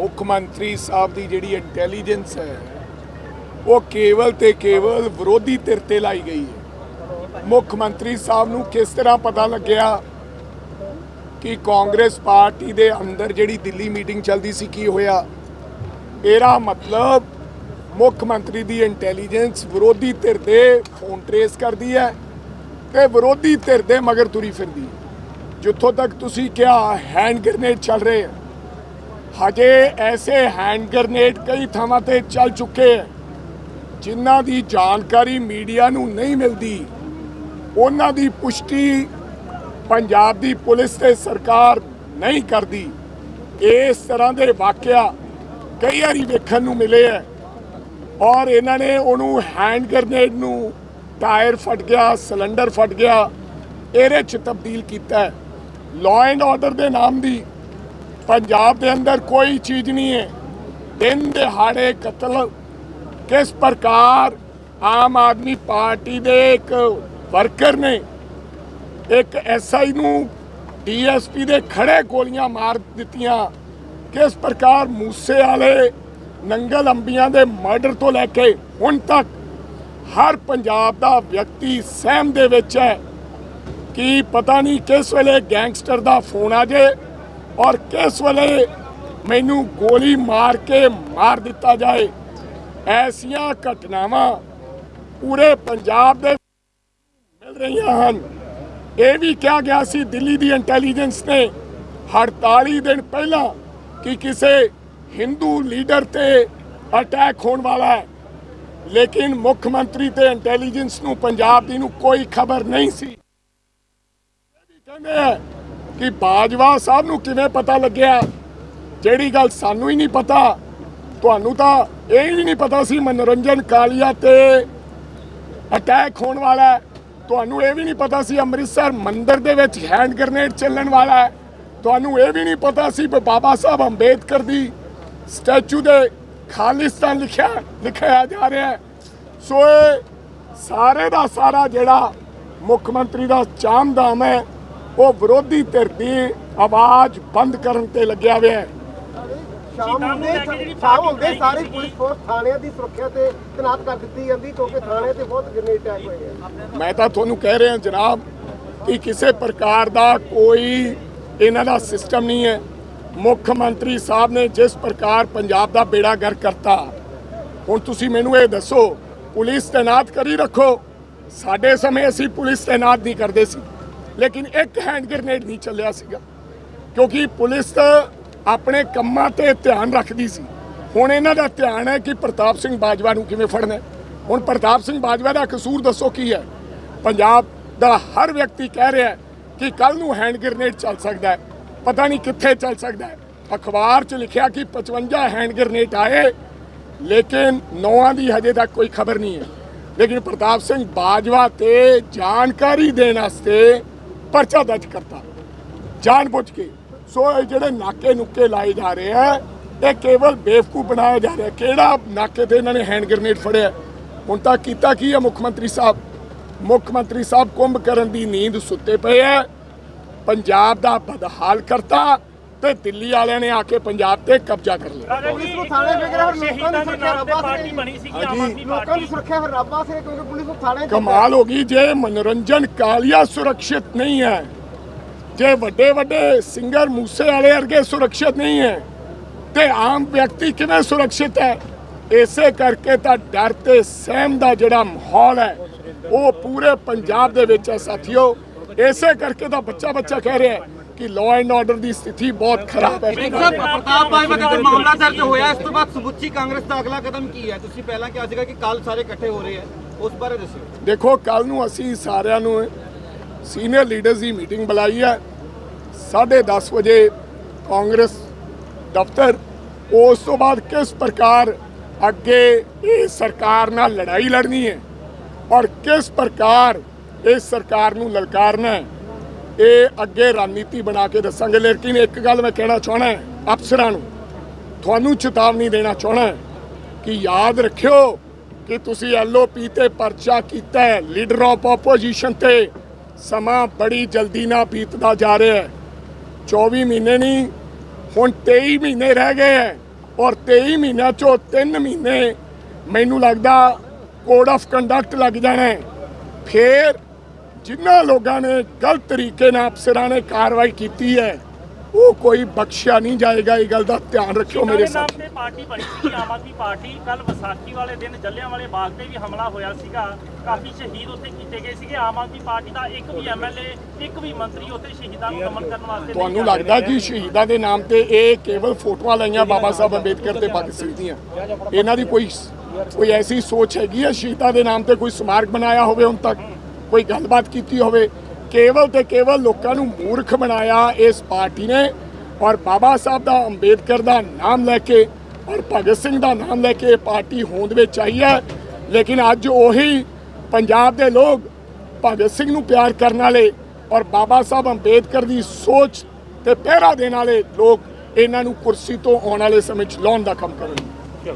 ਮੁੱਖ ਮੰਤਰੀ ਸਾਹਿਬ ਦੀ ਜਿਹੜੀ ਇੰਟੈਲੀਜੈਂਸ ਹੈ, ਉਹ ਕੇਵਲ ਤੇ ਕੇਵਲ ਵਿਰੋਧੀ ਧਿਰ ਤੇ ਲਾਈ ਗਈ ਹੈ। ਮੁੱਖ ਮੰਤਰੀ ਸਾਹਿਬ ਨੂੰ ਕਿਸ ਤਰ੍ਹਾਂ ਪਤਾ ਲੱਗਿਆ ਕਿ ਕਾਂਗਰਸ ਪਾਰਟੀ ਦੇ ਅੰਦਰ ਜਿਹੜੀ ਦਿੱਲੀ ਮੀਟਿੰਗ ਚੱਲਦੀ ਸੀ, ਕੀ ਹੋਇਆ? ਇਹਦਾ ਮਤਲਬ ਮੁੱਖ ਮੰਤਰੀ ਦੀ ਇੰਟੈਲੀਜੈਂਸ ਵਿਰੋਧੀ ਧਿਰ ਦੇ ਫੋਨ ਟਰੇਸ ਕਰਦੀ ਹੈ ਤੇ ਵਿਰੋਧੀ ਧਿਰ ਦੇ ਮਗਰ ਤੁਰੀ ਫਿਰਦੀ ਜਿੱਥੋਂ ਤੱਕ ਤੁਸੀਂ ਕਿਹਾ ਹੈਂਡ ਗ੍ਰਨੇਡ ਚੱਲ ਰਹੇ ਹੈ ਹਜੇ ਐਸੇ ਹੈਂਡ ਗ੍ਰਨੇਡ ਕਈ ਥਾਵਾਂ ਤੇ ਚੱਲ ਚੁੱਕੇ ਹੈ, ਜਿਨ੍ਹਾਂ ਦੀ ਜਾਣਕਾਰੀ ਮੀਡੀਆ ਨੂੰ ਨਹੀਂ ਮਿਲਦੀ। ਉਹਨਾਂ ਦੀ ਪੁਸ਼ਟੀ ਪੰਜਾਬ ਦੀ ਪੁਲਿਸ ਤੇ ਸਰਕਾਰ ਨਹੀਂ ਕਰਦੀ। ਇਸ ਤਰ੍ਹਾਂ ਦੇ ਵਾਕਿਆ ਕਈ ਵਾਰੀ ਵੇਖਣ ਨੂੰ ਮਿਲੇ ਹੈ। ਔਰ ਇਹਨਾਂ ਨੇ ਉਹਨੂੰ ਹੈਂਡ ਗ੍ਰਨੇਡ ਨੂੰ ਟਾਇਰ ਫਟ ਗਿਆ, ਸਿਲੰਡਰ ਫਟ ਗਿਆ, ਇਹਦੇ ਚ ਤਬਦੀਲ ਕੀਤਾ ਹੈ। ਲਾਅ ਐਂਡ ਆਰਡਰ ਦੇ ਨਾਮ ਦੀ ਪੰਜਾਬ ਦੇ ਅੰਦਰ ਕੋਈ ਚੀਜ਼ ਨਹੀਂ ਹੈ। ਦਿਨ ਦਿਹਾੜੇ ਕਤਲ, ਕਿਸ ਪ੍ਰਕਾਰ ਆਮ ਆਦਮੀ ਪਾਰਟੀ ਦੇ ਇੱਕ ਵਰਕਰ ਨੇ ਇੱਕ ਐਸਆਈ ਨੂੰ ਡੀਐਸਪੀ ਦੇ ਖੜੇ ਗੋਲੀਆਂ ਮਾਰ ਦਿੱਤੀਆਂ। ਕਿਸ ਪ੍ਰਕਾਰ ਮੂਸੇ ਵਾਲੇ ਨੰਗਲ ਅੰਬੀਆਂ ਦੇ ਮਰਡਰ ਤੋਂ ਲੈ ਕੇ ਹੁਣ ਤੱਕ ਹਰ ਪੰਜਾਬ ਦਾ ਵਿਅਕਤੀ ਸਹਿਮ ਦੇ ਵਿੱਚ ਹੈ। ਕਿ ਪਤਾ ਨਹੀਂ ਕਿਸ ਵੇਲੇ ਗੈਂਗਸਟਰ ਦਾ ਫੋਨ ਆ ਜੇ। ਔਰ ਕਿਸ ਵੇਲੇ ਮੈਨੂੰ ਗੋਲੀ ਮਾਰ ਕੇ ਮਾਰ ਦਿੱਤਾ ਜਾਏ, ਐਸੀਆਂ ਘਟਨਾਵਾਂ ਪੂਰੇ ਪੰਜਾਬ ਦੇ ਮਿਲ ਰਹੀਆਂ ਹਨ। ਇਹ ਵੀ ਕਿਹਾ ਗਿਆ ਸੀ ਦਿੱਲੀ ਦੀ ਇੰਟੈਲੀਜੈਂਸ ਨੇ 48 ਦਿਨ ਪਹਿਲਾਂ ਕਿ ਕਿਸੇ ਹਿੰਦੂ ਲੀਡਰ ਤੇ ਅਟੈਕ ਹੋਣ ਵਾਲਾ ਹੈ। ਲੇਕਿਨ ਮੁੱਖ ਮੰਤਰੀ ਤੇ ਇੰਟੈਲੀਜੈਂਸ ਨੂੰ ਪੰਜਾਬ ਦੀ ਨੂੰ ਕੋਈ ਖਬਰ ਨਹੀਂ ਸੀ। ਇਹ ਵੀ ਕਹਿੰਦੇ ਆ ਕਿ ਬਾਜਵਾ ਸਾਹਿਬ ਨੂੰ ਕਿਵੇਂ ਪਤਾ ਲੱਗਿਆ? ਜਿਹੜੀ ਗੱਲ ਸਾਨੂੰ ਹੀ ਨਹੀਂ ਪਤਾ, ਤੁਹਾਨੂੰ ਤਾਂ ਇਹ ਹੀ ਨਹੀਂ ਪਤਾ ਸੀ ਮਨੋਰੰਜਨ ਕਾਲੀਆ ਤੇ ਅਟੈਕ ਹੋਣ ਵਾਲਾ ਤੁਹਾਨੂੰ ਇਹ ਵੀ ਨਹੀਂ ਪਤਾ ਸੀ ਅੰਮ੍ਰਿਤਸਰ ਮੰਦਿਰ ਦੇ ਵਿੱਚ ਹੈਂਡ ਗ੍ਰਨੇਡ ਚੱਲਣ ਵਾਲਾ ਤੁਹਾਨੂੰ ਇਹ ਵੀ ਨਹੀਂ ਪਤਾ ਸੀ ਵੀ ਬਾਬਾ ਸਾਹਿਬ ਅੰਬੇਦਕਰ ਦੀ ਸਟੈਚੂ ਦੇ ਖਾਲਿਸਤਾਨ ਲਿਖਿਆ ਲਿਖਿਆ ਜਾ ਰਿਹਾ ਸੋ ਇਹ ਸਾਰੇ ਦਾ ਸਾਰਾ ਜਿਹੜਾ ਮੁੱਖ ਮੰਤਰੀ ਦਾ ਚਾਮਦਾਮ ਹੈ ਉਹ ਵਿਰੋਧੀ ਧਿਰ ਦੀ ਆਵਾਜ਼ ਬੰਦ ਕਰਨ ਤੇ ਲੱਗਿਆ ਹੋਇਆ ਹੈ। ਸ਼ਾਮ ਹੁੰਦੇ ਸ਼ਾਮ ਹੁੰਦੇ ਸਾਰੀ ਪੁਲਿਸ ਫੋਰਸ ਥਾਣਿਆਂ ਦੀ ਸੁਰੱਖਿਆ ਤੇ ਤੈਨਾਤ ਕਰ ਦਿੱਤੀ ਜਾਂਦੀ ਕਿਉਂਕਿ ਥਾਣੇ ਤੇ ਬਹੁਤ ਗ੍ਰਨੇਡ ਅਟੈਕ ਹੋਏ ਆ। ਮੈਂ ਤਾਂ ਤੁਹਾਨੂੰ ਕਹਿ ਰਿਹਾ ਜਨਾਬ ਕਿ ਕਿਸੇ ਪ੍ਰਕਾਰ ਦਾ ਕੋਈ ਇਹਨਾਂ ਦਾ ਸਿਸਟਮ ਨਹੀਂ ਹੈ। ਮੁੱਖ ਮੰਤਰੀ ਸਾਹਿਬ ਨੇ ਜਿਸ ਪ੍ਰਕਾਰ ਪੰਜਾਬ ਦਾ ਬੇੜਾ ਗਰ ਕਰਤਾ ਹੁਣ ਤੁਸੀਂ ਮੈਨੂੰ ਇਹ ਦੱਸੋ ਪੁਲਿਸ ਤੈਨਾਤ ਕਰੀ ਰੱਖੋ। ਸਾਡੇ ਸਮੇਂ ਅਸੀਂ ਪੁਲਿਸ ਤੈਨਾਤ ਨਹੀਂ ਕਰਦੇ ਸੀ। ਲੇਕਿਨ ਇੱਕ ਹੈਂਡ ਗ੍ਰਨੇਡ ਨਹੀਂ ਚੱਲਿਆ ਸੀਗਾ। ਕਿਉਂਕਿ ਪੁਲਿਸ ਆਪਣੇ ਕੰਮਾਂ ਤੇ ਧਿਆਨ ਰੱਖਦੀ ਸੀ। ਹੁਣ ਇਹਨਾਂ ਦਾ ਧਿਆਨ ਹੈ ਕਿ ਪ੍ਰਤਾਪ ਸਿੰਘ ਬਾਜਵਾ ਨੂੰ ਕਿਵੇਂ ਫੜਨਾ ਹੁਣ ਪ੍ਰਤਾਪ ਸਿੰਘ ਬਾਜਵਾ ਦਾ ਕਸੂਰ ਦੱਸੋ ਕੀ ਹੈ? ਪੰਜਾਬ ਦਾ ਹਰ ਵਿਅਕਤੀ ਕਹਿ ਰਿਹਾ ਕਿ ਕੱਲ ਨੂੰ ਹੈਂਡ ਗ੍ਰਨੇਡ ਚੱਲ ਸਕਦਾ ਹੈ। ਪਤਾ ਨਹੀਂ ਕਿੱਥੇ ਚੱਲ ਸਕਦਾ ਹੈ। ਅਖਬਾਰ 'ਚ ਲਿਖਿਆ ਕਿ 55 ਹੈਂਡ ਗ੍ਰਨੇਡ ਆਏ, ਲੇਕਿਨ ਨੌਆਂ ਦੀ ਹਜੇ ਤੱਕ ਕੋਈ ਖਬਰ ਨਹੀਂ ਹੈ। ਲੇਕਿਨ ਪ੍ਰਤਾਪ ਸਿੰਘ ਬਾਜਵਾ ਤੇ ਜਾਣਕਾਰੀ ਦੇਣ ਵਾਸਤੇ ਪਰਚਾ ਦਰਜ ਕਰਤਾ। ਜਾਣ ਬੁੱਝ ਕੇ ਸੋ ਇਹ ਜਿਹੜੇ ਨਾਕੇ ਨੁੱਕੇ ਲਾਏ ਜਾ ਰਹੇ ਆ, ਇਹ ਕੇਵਲ ਬੇਵਕੂਫ ਬਣਾਇਆ ਜਾ ਰਿਹਾ। ਕਿਹੜਾ ਨਾਕੇ ਤੇ ਇਹਨਾਂ ਨੇ ਹੈਂਡ ਗ੍ਰਨੇਡ ਫੜਿਆ? ਹੁਣ ਤਾਂ ਕੀਤਾ ਕੀ ਹੈ ਮੁੱਖ ਮੰਤਰੀ ਸਾਹਿਬ? ਮੁੱਖ ਮੰਤਰੀ ਸਾਹਿਬ ਕੁੰਭ ਕਰਨ ਦੀ ਨੀਂਦ ਸੁੱਤੇ ਪਏ ਆ। ਪੰਜਾਬ ਦਾ ਬਦਹਾਲ ਕਰਤਾ। ਤੇ ਦਿੱਲੀ ਵਾਲਿਆਂ ਨੇ ਆ ਕੇ ਪੰਜਾਬ ਤੇ ਕਬਜ਼ਾ ਕਰ ਲਿਆ। ਪੁਲਿਸ ਨੂੰ ਥਾਣੇ ਫਿਕਰ ਹੈ ਲੋਕਾਂ ਦੀ ਸੁਰੱਖਿਆ ਰੱਬਾ ਪਾਰਟੀ ਸੇ ਬਣੀ ਸੀ ਹਾਂਜੀ। ਆਮ ਆਦਮੀ ਲੋਕਾਂ ਦੀ ਪਾਰਟੀ। ਸੁਰੱਖਿਆ ਫਿਰ ਰੱਬਾ ਸੇ ਕਿਉਂਕਿ ਪੁਲਿਸ ਨੂੰ ਥਾਣੇ ਕਮਾਲ ਹੋ ਗਈ ਜੇ ਮਨੋਰੰਜਨ ਕਾਲੀਆ ਸੁਰੱਖਿਅਤ ਨਹੀਂ ਹੈ। ਜੇ ਵੱਡੇ ਵੱਡੇ ਸਿੰਗਰ ਮੂਸੇ ਵਾਲੇ ਵਰਗੇ ਸੁਰੱਖਿਅਤ ਨਹੀਂ ਹੈ ਤੇ ਆਮ ਵਿਅਕਤੀ ਕਿਵੇਂ ਸੁਰੱਖਿਅਤ ਹੈ? ਇਸੇ ਕਰਕੇ ਤਾਂ ਡਰ ਤੇ ਸਹਿਮ ਦਾ ਜਿਹੜਾ ਮਾਹੌਲ ਹੈ ਉਹ ਪੂਰੇ ਪੰਜਾਬ ਦੇ ਵਿੱਚ ਹੈ ਸਾਥੀਓ। ਇਸੇ ਕਰਕੇ ਤਾਂ ਬੱਚਾ ਬੱਚਾ ਕਹਿ ਰਿਹਾ ਹੈ ਕਿ ਲਾਅ ਐਂਡ ਆਰਡਰ ਦੀ ਸਥਿਤੀ ਬਹੁਤ ਖਰਾਬ ਹੈ। ਸਾਹਿਬ ਪ੍ਰਤਾਪ ਬਾਜਵਾ ਦਾ ਮਾਮਲਾ ਦਰਜ ਹੋਇਆ ਇਸ ਤੋਂ ਬਾਅਦ ਸਮੁੱਚੀ ਕਾਂਗਰਸ ਦਾ ਅਗਲਾ ਕਦਮ ਕੀ ਹੈ? ਤੁਸੀਂ ਪਹਿਲਾਂ ਕਿਹਾ ਸੀਗਾ ਕਿ ਕੱਲ ਸਾਰੇ ਇਕੱਠੇ ਹੋ ਰਹੇ ਆ ਉਸ ਬਾਰੇ ਦੱਸਿਓ। ਦੇਖੋ ਕੱਲ ਨੂੰ ਅਸੀਂ ਸਾਰਿਆਂ ਨੂੰ ਸੀਨੀਅਰ ਲੀਡਰਸ ਦੀ ਮੀਟਿੰਗ ਬੁਲਾਈ ਹੈ। 10:30 ਵਜੇ ਕਾਂਗਰਸ ਦਫ਼ਤਰ ਉਸ ਤੋਂ ਬਾਅਦ ਕਿਸ ਪ੍ਰਕਾਰ ਅੱਗੇ ਇਹ ਸਰਕਾਰ ਨਾਲ ਲੜਾਈ ਲੜਨੀ ਹੈ ਔਰ ਕਿਸ ਪ੍ਰਕਾਰ ਇਸ ਸਰਕਾਰ ਨੂੰ ਲਲਕਾਰਨਾ ਹੈ। ਇਹ ਅੱਗੇ ਰਣਨੀਤੀ ਬਣਾ ਕੇ ਦੱਸਾਂਗੇ। ਲੇਕਿਨ ਇੱਕ ਗੱਲ ਮੈਂ ਕਹਿਣਾ ਚਾਹਣਾ ਅਫਸਰਾਂ ਨੂੰ, ਤੁਹਾਨੂੰ ਚੇਤਾਵਨੀ ਦੇਣਾ ਚਾਹਣਾ ਕਿ ਯਾਦ ਰੱਖਿਓ ਕਿ ਤੁਸੀਂ ਐਲਓਪੀ ਤੇ ਪਰਚਾ ਕੀਤਾ ਹੈ, ਲੀਡਰ ਆਫ ਆਪੋਜੀਸ਼ਨ ਤੇ। ਸਮਾਂ ਬੜੀ ਜਲਦੀ ਨਾਲ ਬੀਤਦਾ ਜਾ ਰਿਹਾ ਹੈ। 24 ਮਹੀਨੇ ਨਹੀਂ, ਹੁਣ 23 ਮਹੀਨੇ ਰਹਿ ਗਏ ਹੈ ਔਰ 23 ਮਹੀਨਿਆਂ ਚੋਂ 3 ਮਹੀਨੇ ਮੈਨੂੰ ਲੱਗਦਾ ਕੋਡ ਆਫ ਕੰਡਕਟ ਲੱਗ ਜਾਣਾ। ਹੈ। ਫਿਰ ਜਿਨ੍ਹਾਂ ਲੋਕਾਂ ਨੇ ਗਲਤ ਤਰੀਕੇ ਨਾਲ ਅਫਸਰਾਂ ਨੇ ਕਾਰਵਾਈ ਕੀਤੀ ਹੈ ਉਹ ਕੋਈ ਬਖਸ਼ਿਆ ਨਹੀਂ ਜਾਏਗਾ ਇਹ ਗੱਲ ਦਾ ਧਿਆਨ ਰੱਖਿਓ ਮੇਰੇ ਸਾਥ। ਤੇ ਪਾਰਟੀ ਬਣੀ ਸੀ ਆਮ ਆਦਮੀ ਪਾਰਟੀ। ਕੱਲ ਵਿਸਾਖੀ ਵਾਲੇ ਦਿਨ ਜੱਲਿਆਂਵਾਲੇ ਬਾਗ ਤੇ ਵੀ ਹਮਲਾ ਹੋਇਆ ਸੀਗਾ। ਕਾਫੀ ਸ਼ਹੀਦ ਉੱਥੇ ਕੀਤੇ ਗਏ ਸੀਗੇ। ਆਮ ਆਦਮੀ ਪਾਰਟੀ ਦਾ ਇੱਕ ਵੀ ਐਮਐਲਏ ਇੱਕ ਵੀ ਮੰਤਰੀ ਉੱਥੇ ਸ਼ਹੀਦਾਂ ਨੂੰ ਨਮਨ ਕਰਨ ਵਾਸਤੇ ਤੁਹਾਨੂੰ। ਲੱਗਦਾ ਕਿ ਸ਼ਹੀਦਾਂ ਦੇ ਨਾਮ ਤੇ ਇਹ ਕੇਵਲ ਫੋਟੋਆਂ ਲਾਈਆਂ ਬਾਬਾ ਸਾਹਿਬ ਅੰਬੇਦਕਰ ਤੇ ਭਗਤ ਸਿੰਘ ਦੀਆਂ? ਇਹਨਾਂ ਦੀ ਕੋਈ ਕੋਈ ਐਸੀ ਸੋਚ ਹੈਗੀ ਹੈ ਸ਼ਹੀਦਾਂ ਦੇ ਨਾਮ ਤੇ ਕੋਈ ਸਮਾਰਕ ਬਣਾਇਆ ਹੋਵੇ ਹੁਣ ਤੱਕ? ਕੋਈ ਗੱਲਬਾਤ ਕੀਤੀ ਹੋਵੇ, ਕੇਵਲ ਤੇ ਕੇਵਲ ਲੋਕਾਂ ਨੂੰ ਮੂਰਖ ਬਣਾਇਆ ਇਸ ਪਾਰਟੀ ਨੇ ਔਰ ਬਾਬਾ ਸਾਹਿਬ ਦਾ, ਅੰਬੇਦਕਰ ਦਾ ਨਾਮ ਲੈ ਕੇ ਔਰ ਭਗਤ ਸਿੰਘ ਦਾ ਨਾਮ ਲੈ ਕੇ ਇਹ ਪਾਰਟੀ ਹੋਂਦ ਵਿੱਚ ਆਈ ਹੈ। ਲੇਕਿਨ ਅੱਜ ਉਹੀ ਪੰਜਾਬ ਦੇ ਲੋਕ ਭਗਤ ਸਿੰਘ ਨੂੰ ਪਿਆਰ ਕਰਨ ਵਾਲੇ ਔਰ ਬਾਬਾ ਸਾਹਿਬ ਅੰਬੇਦਕਰ ਦੀ ਸੋਚ ਤੇ ਪਹਿਰਾ ਦੇਣ ਵਾਲੇ ਲੋਕ ਇਹਨਾਂ ਨੂੰ ਕੁਰਸੀ ਤੋਂ ਆਉਣ ਵਾਲੇ ਸਮੇਂ 'ਚ ਲਾਉਣ ਦਾ ਕੰਮ ਕਰਨਗੇ।